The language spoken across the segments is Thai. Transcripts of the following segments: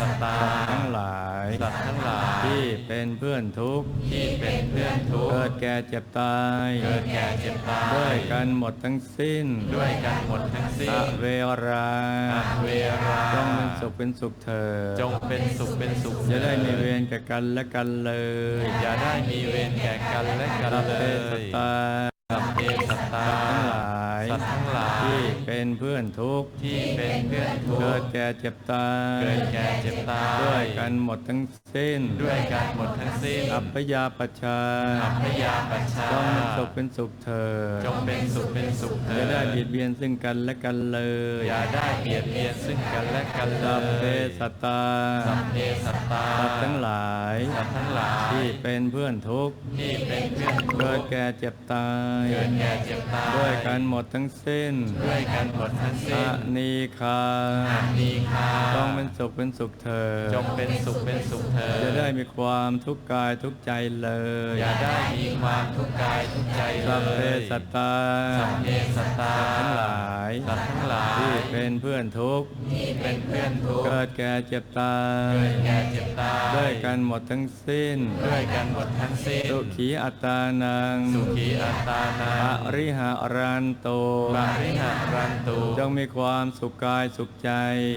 สัตตาสัตว์ทั้งหลายสัตว์ทั้งหลายที่เป็นเพื่อนทุกข์ที่เป็นเพื่อนทุกข์เกิดแก่เจ็บตายเกิดแก่เจ็บตายด้วยกันหมดทั้งสิ้น ด้วยกันหมดทั้งสิ้นอะเวราอะเวราจงเป็นสุขเป็นสุขเถิดจงเป็นสุขเป็นสุขจะได้มีเวรแก่กันและกันเลย อย่าได้มีเวรแก่กันและกันสัพเลเพสัตยตาสัพเพสัตตาทั้งหลาย เป็นเพื่อนทุกข์ที่เป็นเพื่อนทุกเกิดข์แก่เจ็บตายเกิดแก่เจ็บตายด้วยกันหมดทั้งสิ้น ด้วยกันหมดทั้งสิ้น อัปยาปชชาอัพยาปัชชาจงเป็นสุขเป็นสุขเถิดจงเป็นสุขเป็นสุขเถิจะดได้เบียดเบียนซึ่งกันและกันเลยอย่าได้เบียดเบียนซึ่งกันและกันเลสัพเพยสัตตาสัพเพสัตตาสัตว์ทั้งหลายสัตว์ทั้งหลายที่เป็นเพื่อนทุกข์ที่เป็นเพื่อนทุเกิกดข์แก่เจ็บตายเกิดแก่เจ็บตายด้วยกันหมดทั้งสิ้นด้วยกันหมดทั้งอสิ้นนีคาอานีคาต้องเป็นสุขเป็นสุขเถิดจงเป็นสุขเป็นสุขเถิดจะได้มีความทุกข์กายทุกข์ใจเลย อย่าได้มีความทุกข์กายทุกข์ใจเลสัพเพยสัตตาสัพเพสัตตาทั้งหลายสัตว์ทั้งหลายที่เป็นเพื่อนทุกข์ที่เป็นเพื่อนทุกข์เกิดแก่เจ็บตายเกิดแก่เจ็บตายด้วยกันหมดทั้งสิ้นด้วยกันหมดทั้งสิ้นสุขีอัตตานังสุขีอัตตานาอริหารันโตปาริหารันตุจงมีความสุขกายสุขใจ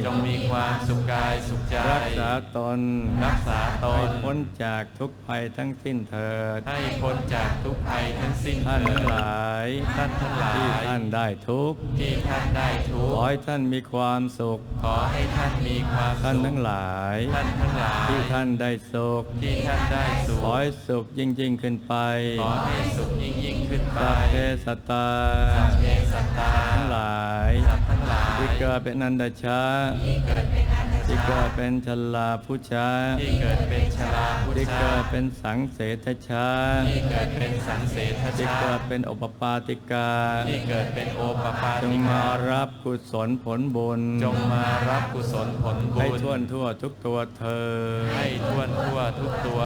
จงมีความสุขกายสุขใจ รักษาตน รักษาตให้นพ้นจากทุกภัยทั้งสิ้นเถิด ให้พ้นจากทุกภัยทั้งสิ้นท่านทั้งหลายท่านทั้งหลาย ที่ท่านได้ทุกข์ที่ท่านได้ทุกขข์อให้ท่านมีความสุข ขอให้ท่านมีความท่านสุทั้ขงหลาย ท่านทั้งหลาย ที่ท่านได้สุขที่ท่านได้สุข ขอให้สุขยิ่งยิ่งขึ้นไปขอให้สุขยิ่งยิ่งขึ้นไปสัพเพสัตตาสัพเพสัตตา ทั้งหลายสัตว์ ทั้งหลายที่เกิดเป็นนันดชาที่เกิดเป็นชลาผู้ชาที่เกิดเป็นชราพุทที่ธาเกิดเป็นสังเสทชาที่เกิดเป็นสังเสทที่ชาเกิดเป็นอุปปาติกาที่เกิดเป็นโอปปาจติงกามารับกุศลผลบุญ จงมารับกุศลผลบุให้ญท่วนทั่วทุกตัวเธอ ให้ทั่วทั่วทุกตัว